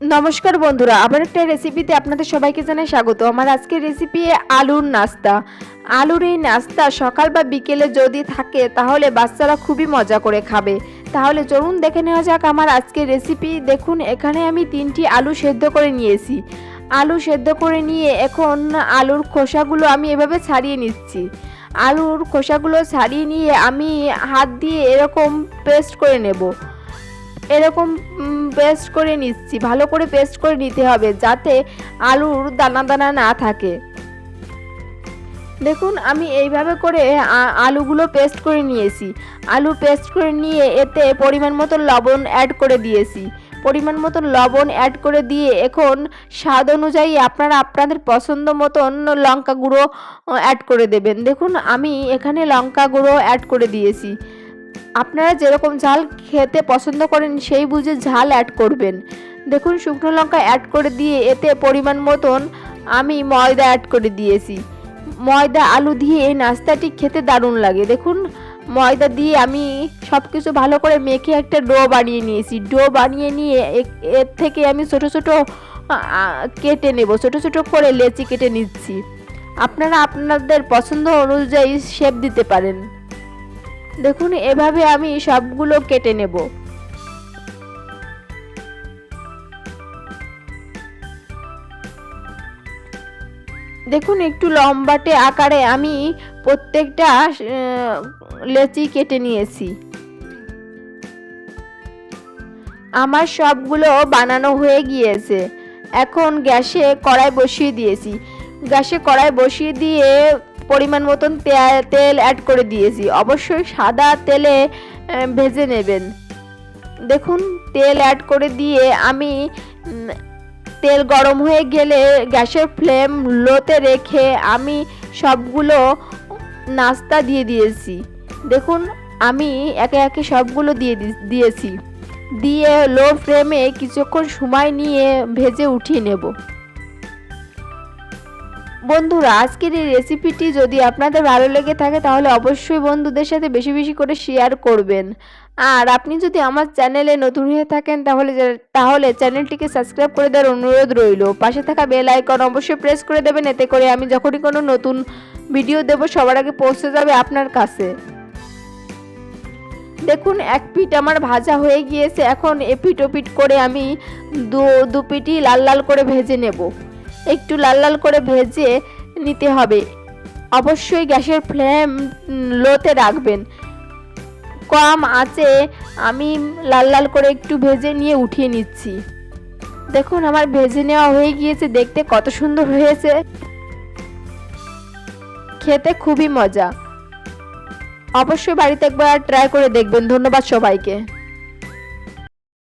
নমস্কার বন্ধুরা, আবার একটা রেসিপিতে আপনাদের সবাইকে জানাই স্বাগত। আমার আজকের রেসিপি আলুর নাস্তা। আলুর এই নাস্তা সকাল বা বিকেলে যদি থাকে, তাহলে বাচ্চারা খুবই মজা করে খাবে। তাহলে চলুন দেখে নেওয়া যাক আমার আজকের রেসিপি দেখুন, এখানে আমি তিনটি আলু সেদ্ধ করে নিয়েছি। আলু সেদ্ধ করে নিয়ে এখন আলুর খোসাগুলো আমি এভাবে ছাড়িয়ে নিচ্ছি। আলুর খোসাগুলো ছাড়িয়ে নিয়ে আমি হাত দিয়ে এরকম পেস্ট করে নেব। এরকম পেস্ট করে নিচ্ছি। ভালো করে পেস্ট করে নিতে হবে যাতে আলুর দানা দানা না থাকে। দেখুন, আমি এইভাবে করে আলুগুলো পেস্ট করে নিয়েছি। আলু পেস্ট করে নিয়ে এতে পরিমাণ মতো লবণ অ্যাড করে দিয়েছি। পরিমাণ মতো লবণ অ্যাড করে দিয়ে এখন স্বাদ অনুযায়ী আপনারা আপনাদের পছন্দ মতন লঙ্কা গুঁড়ো অ্যাড করে দেবেন। দেখুন, আমি এখানে লঙ্কা গুঁড়ো অ্যাড করে দিয়েছি। আপনারা যেরকম ঝাল খেতে পছন্দ করেন, সেই বুঝে ঝাল অ্যাড করবেন। দেখুন, শুকনো লঙ্কা অ্যাড করে দিয়ে এতে পরিমাণ মতন আমি ময়দা অ্যাড করে দিয়েছি। ময়দা, আলু দিয়ে এই নাস্তাটি খেতে দারুণ লাগে। দেখুন, ময়দা দিয়ে আমি সব কিছু ভালো করে মেখে একটা ডো বানিয়ে নিয়েছি। ডো বানিয়ে নিয়ে এর থেকে আমি ছোট ছোট কেটে নেব। ছোট ছোট করে লেচি কেটে নিচ্ছি। আপনারা আপনাদের পছন্দ অনুযায়ী শেপ দিতে পারেন। দেখুন, এভাবে আমি সবগুলো কেটে নেব। দেখুন, একটু লম্বাটে আকারে আমি প্রত্যেকটা লেচি কেটে নিয়েছি। আমার সবগুলো বানানো হয়ে গিয়েছে। এখন গ্যাসে কড়াই বসিয়ে দিয়েছি। গ্যাসে কড়াই বসিয়ে দিয়ে পরিমাণ মতন তেল অ্যাড করে দিয়েছি। অবশ্যই সাদা তেলে ভেজে নেবেন। দেখুন, তেল অ্যাড করে দিয়ে আমি তেল গরম হয়ে গেলে গ্যাসের ফ্লেম লোতে রেখে আমি সবগুলো নাস্তা দিয়ে দিয়েছি। দেখুন, আমি একে একে সবগুলো দিয়ে দিয়েছি। দিয়ে লো ফ্লেমে কিছুক্ষণ সময় নিয়ে ভেজে উঠিয়ে নেব। বন্ধুরা, আজকের এই রেসিপিটি যদি আপনাদের ভালো লেগে থাকে, তাহলে অবশ্যই বন্ধুদের সাথে বেশি বেশি করে শেয়ার করবেন। আর আপনি যদি আমার চ্যানেলে নতুন হয়ে থাকেন, তাহলে তাহলে চ্যানেলটিকে সাবস্ক্রাইব করে দেওয়ার অনুরোধ রইল। পাশে থাকা বেল আইকন অবশ্যই প্রেস করে দেবেন, এতে করে আমি যখনই কোনো নতুন ভিডিও দেব, সবার আগে পৌঁছে যাবে আপনার কাছে। দেখুন, এক পিঠ আমার ভাজা হয়ে গিয়েছে, এখন এপিট ওপিট করে আমি দু দু পিঠই লাল লাল করে ভেজে নেব। একটু লাল লাল করে ভেজে নিতে হবে। অবশ্যই গ্যাসের ফ্লেম লোতে রাখবেন। কম আছে আমি লাল লাল করে একটু ভেজে নিয়ে উঠিয়ে নিচ্ছি। দেখুন, আমার ভেজে নেওয়া হয়ে গিয়েছে, দেখতে কত সুন্দর হয়েছে। খেতে খুবই মজা। অবশ্যই বাড়িতে একবার ট্রাই করে দেখবেন। ধন্যবাদ সবাইকে।